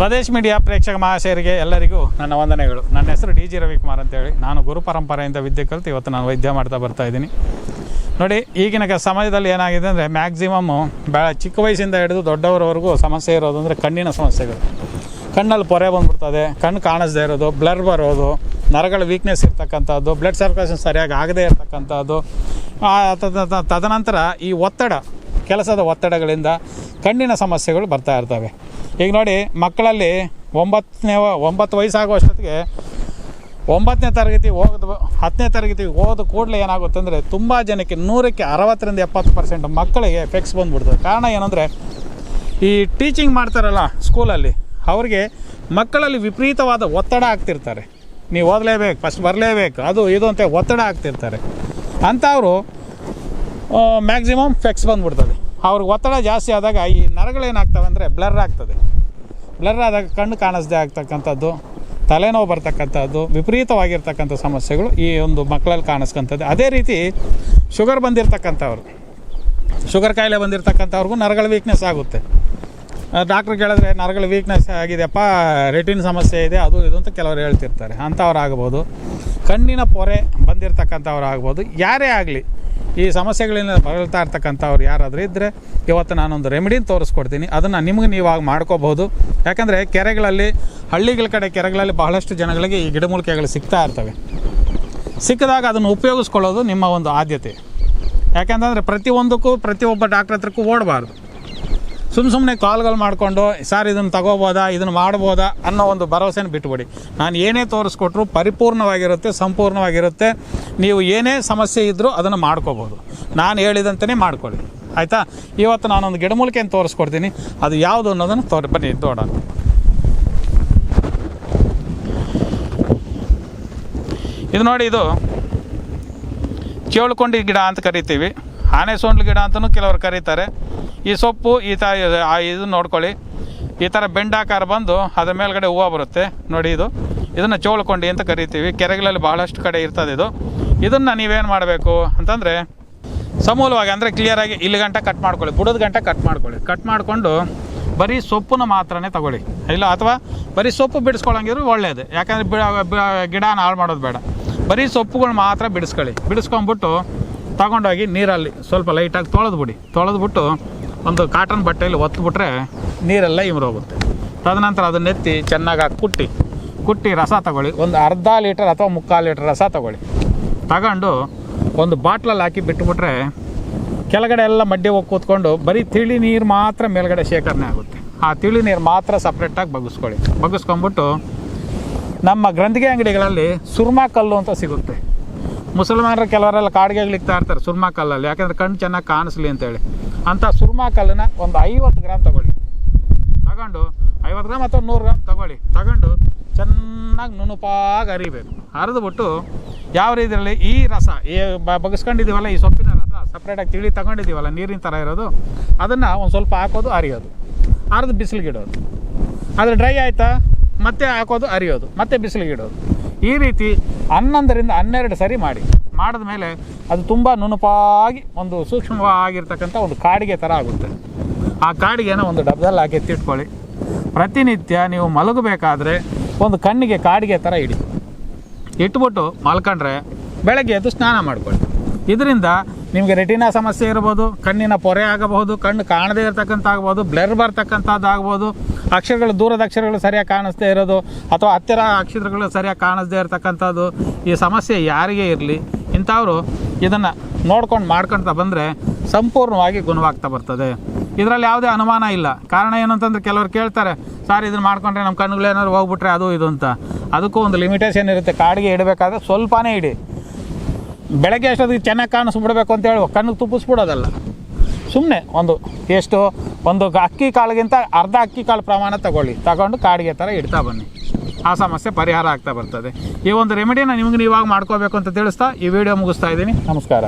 Swadesh media ಪ್ರೇಕ್ಷಕ ಮಹಾಶಯರಿಗೆ ಎಲ್ಲರಿಗೂ ನನ್ನ ವಂದನೆಗಳು. ನನ್ನ ಹೆಸರು ಡಿ ಜಿ ರವಿಕುಮಾರ್ ಅಂತೇಳಿ. ನಾನು ಗುರು ಪರಂಪರೆಯಿಂದ ವಿದ್ಯೆ ಕಲಿತು ಇವತ್ತು ನಾನು ವೈದ್ಯ ಮಾಡ್ತಾ ಬರ್ತಾ ಇದ್ದೀನಿ. ನೋಡಿ, ಈಗಿನ ಸಮಾಜದಲ್ಲಿ ಏನಾಗಿದೆ ಅಂದರೆ ಮ್ಯಾಕ್ಸಿಮಮ್ಮು ಭಾಳ ಚಿಕ್ಕ ವಯಸ್ಸಿಂದ ಹಿಡಿದು ದೊಡ್ಡವರವರೆಗೂ ಸಮಸ್ಯೆ ಇರೋದು ಅಂದರೆ ಕಣ್ಣಿನ ಸಮಸ್ಯೆಗಳು. ಕಣ್ಣಲ್ಲಿ ಪೊರೆ ಬಂದ್ಬಿಡ್ತದೆ, ಕಣ್ಣು ಕಾಣಿಸ್ದೇ ಇರೋದು, ಬ್ಲರ್ ಬರೋದು, ನರಗಳ ವೀಕ್ನೆಸ್ ಇರ್ತಕ್ಕಂಥದ್ದು ಬ್ಲಡ್ ಸರ್ಕ್ಯುಲೇಷನ್ ಸರಿಯಾಗಿ ಆಗದೇ ಇರತಕ್ಕಂಥದ್ದು. ತದನಂತರ ಈ ಒತ್ತಡ, ಕೆಲಸದ ಒತ್ತಡಗಳಿಂದ ಕಣ್ಣಿನ ಸಮಸ್ಯೆಗಳು ಬರ್ತಾ ಇರ್ತವೆ. ಈಗ ನೋಡಿ, ಮಕ್ಕಳಲ್ಲಿ ಒಂಬತ್ತನೇ ಒಂಬತ್ತು ವಯಸ್ಸಾಗುವಷ್ಟೊತ್ತಿಗೆ ಒಂಬತ್ತನೇ ತರಗತಿ ಹೋದ ಹತ್ತನೇ ತರಗತಿ ಹೋದ ಕೂಡಲೇ ಏನಾಗುತ್ತೆ ಅಂದರೆ ತುಂಬ ಜನಕ್ಕೆ ನೂರಕ್ಕೆ ಅರವತ್ತರಿಂದ ಎಪ್ಪತ್ತು ಪರ್ಸೆಂಟ್ ಮಕ್ಕಳಿಗೆ ಎಫೆಕ್ಟ್ಸ್ ಬಂದ್ಬಿಡ್ತದೆ. ಕಾರಣ ಏನಂದರೆ, ಈ ಟೀಚಿಂಗ್ ಮಾಡ್ತಾರಲ್ಲ ಸ್ಕೂಲಲ್ಲಿ ಅವ್ರಿಗೆ ಮಕ್ಕಳಲ್ಲಿ ವಿಪರೀತವಾದ ಒತ್ತಡ ಆಗ್ತಿರ್ತಾರೆ. ನೀವು ಓದಲೇಬೇಕು ಫಸ್ಟ್ ಬರಲೇಬೇಕು, ಅದು ಇದು ಅಂತ ಒತ್ತಡ ಆಗ್ತಿರ್ತಾರೆ. ಅಂಥವರು ಮ್ಯಾಕ್ಸಿಮಮ್ ಫೆಕ್ಸ್ ಬಂದ್ಬಿಡ್ತದೆ. ಅವ್ರಿಗೆ ಒತ್ತಡ ಜಾಸ್ತಿ ಆದಾಗ ಈ ನರಗಳೇನಾಗ್ತವೆ ಅಂದರೆ ಬ್ಲರ್ ಆಗ್ತದೆ. ಬ್ಲರ್ ಆದಾಗ ಕಣ್ಣು ಕಾಣಿಸ್ದೇ ಆಗ್ತಕ್ಕಂಥದ್ದು, ತಲೆನೋವು ಬರ್ತಕ್ಕಂಥದ್ದು, ವಿಪರೀತವಾಗಿರ್ತಕ್ಕಂಥ ಸಮಸ್ಯೆಗಳು ಈ ಒಂದು ಮಕ್ಕಳಲ್ಲಿ ಕಾಣಿಸ್ಕೊಂಥದ್ದು ಅದೇ ರೀತಿ ಶುಗರ್ ಬಂದಿರತಕ್ಕಂಥವ್ರು. ಶುಗರ್ ಕಾಯಿಲೆ ಬಂದಿರತಕ್ಕಂಥವ್ರಿಗೂ ನರಗಳ ವೀಕ್ನೆಸ್ ಆಗುತ್ತೆ. ಡಾಕ್ಟ್ರ್ ಕೇಳಿದ್ರೆ ನರಗಳ ವೀಕ್ನೆಸ್ ಆಗಿದೆಯಪ್ಪ ರೆಟಿನ್ ಸಮಸ್ಯೆ ಇದೆ, ಅದು ಇದು ಅಂತ ಕೆಲವರು ಹೇಳ್ತಿರ್ತಾರೆ. ಅಂಥವ್ರು ಆಗ್ಬೋದು. ಕಣ್ಣಿನ ಪೊರೆ ಬಂದಿರತಕ್ಕಂಥವ್ರು ಆಗ್ಬೋದು. ಯಾರೇ ಆಗಲಿ ಈ ಸಮಸ್ಯೆಗಳಿಂದ ಬಳಲ್ತಾ ಇರ್ತಕ್ಕಂಥವ್ರು ಯಾರಾದರೂ ಇದ್ದರೆ ಇವತ್ತು ನಾನೊಂದು ರೆಮಿಡಿನ ತೋರಿಸ್ಕೊಡ್ತೀನಿ. ಅದನ್ನು ನಿಮಗೆ ನೀವಾಗ ಮಾಡ್ಕೋಬೋದು ಯಾಕಂದರೆ ಕೆರೆಗಳಲ್ಲಿ, ಹಳ್ಳಿಗಳ ಕಡೆ ಕೆರೆಗಳಲ್ಲಿ ಬಹಳಷ್ಟು ಜನಗಳಿಗೆ ಈ ಗಿಡಮೂಲಿಕೆಗಳು ಸಿಗ್ತಾ ಇರ್ತವೆ. ಸಿಕ್ಕಿದಾಗ ಅದನ್ನು ಉಪಯೋಗಿಸ್ಕೊಳ್ಳೋದು ನಿಮ್ಮ ಒಂದು ಆದ್ಯತೆ. ಯಾಕೆಂತಂದರೆ ಪ್ರತಿಯೊಂದಕ್ಕೂ, ಪ್ರತಿಯೊಬ್ಬ ಡಾಕ್ಟ್ರ್ ಹತ್ರಕ್ಕೂ ಓಡಬಾರ್ದು. ಸುಮ್ಮ ಸುಮ್ಮನೆ ಕಾಲ್ಗಳು ಮಾಡಿಕೊಂಡು, ಸರ್ ಇದನ್ನು ತಗೋಬೋದಾ ಇದನ್ನು ಮಾಡ್ಬೋದಾ ಅನ್ನೋ ಒಂದು ಭರವಸೆನ ಬಿಟ್ಬಿಡಿ. ನಾನು ಏನೇ ತೋರಿಸ್ಕೊಟ್ರು ಪರಿಪೂರ್ಣವಾಗಿರುತ್ತೆ, ಸಂಪೂರ್ಣವಾಗಿರುತ್ತೆ. ನೀವು ಏನೇ ಸಮಸ್ಯೆ ಇದ್ದರೂ ಅದನ್ನು ಮಾಡ್ಕೋಬೋದು. ನಾನು ಹೇಳಿದಂತೆಯೇ ಮಾಡ್ಕೊಳ್ಳಿ. ಆಯಿತಾ? ಇವತ್ತು ನಾನೊಂದು ಗಿಡಮೂಲಿಕೆಯನ್ನು ತೋರಿಸ್ಕೊಡ್ತೀನಿ. ಅದು ಯಾವುದು ಅನ್ನೋದನ್ನು ತೋರಿ, ಬನ್ನಿ, ನೋಡೋಣ. ಇದು ನೋಡಿ, ಇದು ಕೇಳ್ಕೊಂಡು ಗಿಡ ಅಂತ ಕರಿತೀವಿ. ಆನೆ ಸೊಂಡ್ಲು ಗಿಡ ಅಂತಲೂ ಕೆಲವರು ಕರೀತಾರೆ. ಈ ಸೊಪ್ಪು, ಈ ಆ ಇದು ನೋಡ್ಕೊಳ್ಳಿ. ಈ ಥರ ಬೆಂಡಾಕಾರ ಬಂದು ಅದ್ರ ಮೇಲ್ಗಡೆ ಹೂವು ಬರುತ್ತೆ. ನೋಡಿ ಇದು. ಇದನ್ನು ಚೋಳ್ಕೊಂಡಿ ಅಂತ ಕರಿತೀವಿ. ಕೆರೆಗಳಲ್ಲಿ ಬಹಳಷ್ಟು ಕಡೆ ಇರ್ತದೆ ಇದು. ಇದನ್ನು ನೀವೇನು ಮಾಡಬೇಕು ಅಂತಂದರೆ, ಸಮೂಲವಾಗಿ ಅಂದರೆ ಕ್ಲಿಯರಾಗಿ ಇಲ್ಲಿ ಗಂಟ ಕಟ್ ಮಾಡ್ಕೊಳ್ಳಿ. ಬುಡದ ಗಂಟ ಕಟ್ ಮಾಡ್ಕೊಳ್ಳಿ. ಕಟ್ ಮಾಡಿಕೊಂಡು ಬರೀ ಸೊಪ್ಪನ್ನು ಮಾತ್ರನೇ ತಗೊಳ್ಳಿ. ಇಲ್ಲ, ಅಥವಾ ಬರೀ ಸೊಪ್ಪು ಬಿಡಿಸ್ಕೊಳ್ಳಂಗಿದ್ರು ಒಳ್ಳೆಯದು ಯಾಕಂದರೆ ಗಿಡನ ಹಾಳು ಮಾಡೋದು ಬೇಡ. ಬರೀ ಸೊಪ್ಪುಗಳು ಮಾತ್ರ ಬಿಡಿಸ್ಕೊಳ್ಳಿ. ಬಿಡಿಸ್ಕೊಂಬಿಟ್ಟು ತಗೊಂಡೋಗಿ ನೀರಲ್ಲಿ ಸ್ವಲ್ಪ ಲೈಟಾಗಿ ತೊಳೆದ್ಬಿಡಿ. ತೊಳೆದ್ಬಿಟ್ಟು ಒಂದು ಕಾಟನ್ ಬಟ್ಟೆಯಲ್ಲಿ ಒತ್ಬಿಟ್ರೆ ನೀರೆಲ್ಲ ಇಮ್ರೋಗುತ್ತೆ. ತದನಂತರ ಅದನ್ನ ಎತ್ತಿ ಚೆನ್ನಾಗಿ ಹಾಕಿ ಕುಟ್ಟಿ. ಕುಟ್ಟಿ ರಸ ತಗೊಳ್ಳಿ. ಒಂದು ಅರ್ಧ ಲೀಟರ್ ಅಥವಾ ಮುಕ್ಕಾಲು ಲೀಟರ್ ರಸ ತಗೊಳ್ಳಿ. ತಗೊಂಡು ಒಂದು ಬಾಟ್ಲಲ್ಲಿ ಹಾಕಿ ಬಿಟ್ಟುಬಿಟ್ರೆ ಕೆಳಗಡೆ ಎಲ್ಲ ಮಡ್ಡಿ ಹೋಗಿ ಕೂತ್ಕೊಂಡು ಬರೀ ತಿಳಿ ನೀರು ಮಾತ್ರ ಮೇಲ್ಗಡೆ ಶೇಖರಣೆ ಆಗುತ್ತೆ. ಆ ತಿಳಿ ನೀರು ಮಾತ್ರ ಸಪ್ರೇಟಾಗಿ ಬಗ್ಗಿಸ್ಕೊಳ್ಳಿ ಬಗ್ಗಿಸ್ಕೊಂಬಿಟ್ಟು ನಮ್ಮ ಗ್ರಂಥಿಗೆ ಅಂಗಡಿಗಳಲ್ಲಿ ಸುರ್ಮಾ ಕಲ್ಲು ಅಂತ ಸಿಗುತ್ತೆ. ಮುಸಲ್ಮಾನರು ಕೆಲವರೆಲ್ಲ ಕಾಡಿಗೆ ಆಗ್ಲಿಕ್ತಾ ಇರ್ತಾರೆ ಸುರ್ಮಾ ಕಲ್ಲಲ್ಲಿ. ಯಾಕಂದ್ರೆ ಕಣ್ಣು ಚೆನ್ನಾಗಿ ಕಾಣಿಸ್ಲಿ ಅಂತೇಳಿ. ಅಂಥ ಸುರ್ಮಾ ಕಲ್ಲನ್ನ ಒಂದು ಐವತ್ತು ಗ್ರಾಮ್ ತಗೊಳ್ಳಿ. ತಗೊಂಡು ಐವತ್ತು ಗ್ರಾಮ್ ಅಥವಾ ನೂರು ಗ್ರಾಮ್ ತಗೊಳ್ಳಿ. ತಗೊಂಡು ಚೆನ್ನಾಗಿ ನುಣುಪಾಗಿ ಅರಿಬೇಕು. ಅರಿದ್ಬಿಟ್ಟು ಯಾವ ರೀತಿಯಲ್ಲಿ ಈ ರಸ, ಈ ಬಗ್ಸ್ಕೊಂಡಿದ್ದೀವಲ್ಲ ಈ ಸೊಪ್ಪಿನ ರಸ ಸಪ್ರೇಟಾಗಿ ತಿಳಿ ತಗೊಂಡಿದ್ದೀವಲ್ಲ ನೀರಿನ ಥರ ಇರೋದು, ಅದನ್ನು ಒಂದು ಸ್ವಲ್ಪ ಹಾಕೋದು, ಅರಿಯೋದು. ಅರ್ದು ಬಿಸಿಲಿಗಿಡೋದು. ಅದು ಡ್ರೈ ಆಯಿತಾ? ಮತ್ತೆ ಹಾಕೋದು, ಅರಿಯೋದು. ಮತ್ತೆ ಬಿಸಿಲಿಗೆ ಇಡೋದು ಈ ರೀತಿ ಹನ್ನೊಂದರಿಂದ ಹನ್ನೆರಡು ಸರಿ ಮಾಡಿ. ಮಾಡಿದ ಮೇಲೆ ಅದು ತುಂಬ ನುಣುಪಾಗಿ ಒಂದು ಸೂಕ್ಷ್ಮವಾಗಿರ್ತಕ್ಕಂಥ ಒಂದು ಕಾಡಿಗೆ ಥರ ಆಗುತ್ತೆ. ಆ ಕಾಡಿಗೆನ ಒಂದು ಡಬ್ಬದಲ್ಲಿ ಹಾಕಿ ಎತ್ತಿಟ್ಕೊಳ್ಳಿ. ಪ್ರತಿನಿತ್ಯ ನೀವು ಮಲಗಬೇಕಾದ್ರೆ ಒಂದು ಕಣ್ಣಿಗೆ ಕಾಡಿಗೆ ಥರ ಇಡಿ. ಇಟ್ಬಿಟ್ಟು ಮಲ್ಕೊಂಡ್ರೆ ಬೆಳಗ್ಗೆ ಎದ್ದು ಸ್ನಾನ ಮಾಡ್ಕೊಳ್ಳಿ. ಇದರಿಂದ ನಿಮಗೆ ರೆಟಿನಾ ಸಮಸ್ಯೆ ಇರ್ಬೋದು, ಕಣ್ಣಿನ ಪೊರೆ ಆಗಬಹುದು, ಕಣ್ಣು ಕಾಣದೇ ಇರತಕ್ಕಂಥ ಆಗ್ಬೋದು ಬ್ಲರ್ ಬರ್ತಕ್ಕಂಥದ್ದು ಆಗ್ಬೋದು ಅಕ್ಷರಗಳು ದೂರದ ಅಕ್ಷರಗಳು ಸರಿಯಾಗಿ ಕಾಣಿಸ್ದೇ ಇರೋದು, ಅಥವಾ ಹತ್ತಿರ ಅಕ್ಷರಗಳು ಸರಿಯಾಗಿ ಕಾಣಿಸ್ದೇ ಇರತಕ್ಕಂಥದ್ದು, ಈ ಸಮಸ್ಯೆ ಯಾರಿಗೇ ಇರಲಿ, ಇಂಥವರು ಇದನ್ನು ನೋಡ್ಕೊಂಡು ಮಾಡ್ಕೊಳ್ತಾ ಬಂದರೆ ಸಂಪೂರ್ಣವಾಗಿ ಗುಣವಾಗ್ತಾ ಬರ್ತದೆ. ಇದರಲ್ಲಿ ಯಾವುದೇ ಅನುಮಾನ ಇಲ್ಲ. ಕಾರಣ ಏನು ಅಂತಂದ್ರೆ ಕೆಲವರು ಕೇಳ್ತಾರೆ, ಸರ್, ಇದನ್ನು ಮಾಡ್ಕೊಂಡ್ರೆ ನಮ್ಮ ಕಣ್ಣುಗಳೇನಾದ್ರು ಹೋಗ್ಬಿಟ್ರೆ ಅದು ಇದು ಅಂತ. ಅದಕ್ಕೂ ಒಂದು ಲಿಮಿಟೇಷನ್ ಇರುತ್ತೆ. ಕಾಡಿಗೆ ಇಡಬೇಕಾದ್ರೆ ಸ್ವಲ್ಪನೇ ಇಡಿ. ಬೆಳಗ್ಗೆ ಅಷ್ಟೊತ್ತಿಗೆ ಚೆನ್ನಾಗಿ ಕಾಣಿಸ್ಬಿಡ್ಬೇಕು ಅಂತೇಳಿ ಕಣ್ಣಿಗೆ ತುಪ್ಪಿಸ್ಬಿಡೋದಲ್ಲ. ಸುಮ್ಮನೆ ಒಂದು ಎಷ್ಟು, ಒಂದು ಅಕ್ಕಿ ಕಾಳಿಗಿಂತ ಅರ್ಧ ಅಕ್ಕಿ ಕಾಳು ಪ್ರಮಾಣ ತಗೊಳ್ಳಿ. ತಗೊಂಡು ಕಾಡಿಗೆ ಥರ ಇಡ್ತಾ ಬನ್ನಿ. ಆ ಸಮಸ್ಯೆ ಪರಿಹಾರ ಆಗ್ತಾ ಬರ್ತದೆ. ಈ ಒಂದು ರೆಮಿಡಿನ ನಿಮಗೆ ನೀವಾಗ ಮಾಡ್ಕೋಬೇಕು ಅಂತ ತಿಳಿಸ್ತಾ ಈ ವಿಡಿಯೋ ಮುಗಿಸ್ತಾ ಇದ್ದೀನಿ. ನಮಸ್ಕಾರ.